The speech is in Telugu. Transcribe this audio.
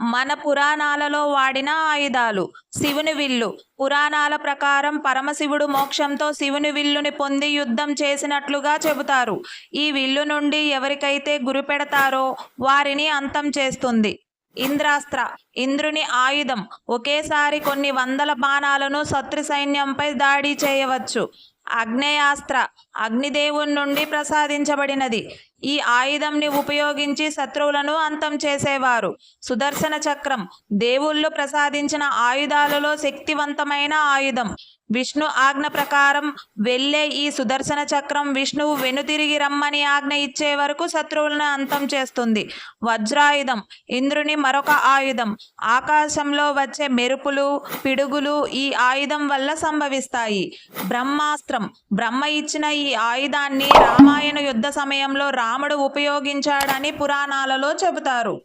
మన పురాణాలలో వాడిన ఆయుధాలు. శివుని విల్లు. పురాణాల ప్రకారం పరమశివుడు మోక్షంతో శివుని విల్లుని పొంది యుద్ధం చేసినట్లుగా చెబుతారు. ఈ విల్లు నుండి ఎవరికైతే గురి పెడతారో వారిని అంతం చేస్తుంది. ఇంద్రాస్త్ర. ఇంద్రుని ఆయుధం. ఒకేసారి కొన్ని వందల బాణాలను శత్రు సైన్యంపై దాడి చేయవచ్చు. అగ్నేయాస్త్ర అగ్నిదేవుని నుండి ప్రసాదించబడినది. ఈ ఆయుధంని ఉపయోగించి శత్రువులను అంతం చేసేవారు. సుదర్శన చక్రం. దేవుళ్ళు ప్రసాదించిన ఆయుధాలలో శక్తివంతమైన ఆయుధం. విష్ణు ఆజ్ఞ ప్రకారం వెళ్ళే ఈ సుదర్శన చక్రం విష్ణువు వెనుతిరిగి రమ్మని ఆజ్ఞ ఇచ్చే వరకు శత్రువులను అంతం చేస్తుంది. వజ్రాయుధం ఇంద్రుని మరొక ఆయుధం. ఆకాశంలో వచ్చే మెరుపులు పిడుగులు ఈ ఆయుధం వల్ల సంభవిస్తాయి. బ్రహ్మాస్త్రం బ్రహ్మ ఇచ్చిన ఈ ఆయుధాన్ని రామాయణ యుద్ధ సమయంలో రాముడు ఉపయోగించాడని పురాణాలలో చెబుతారు.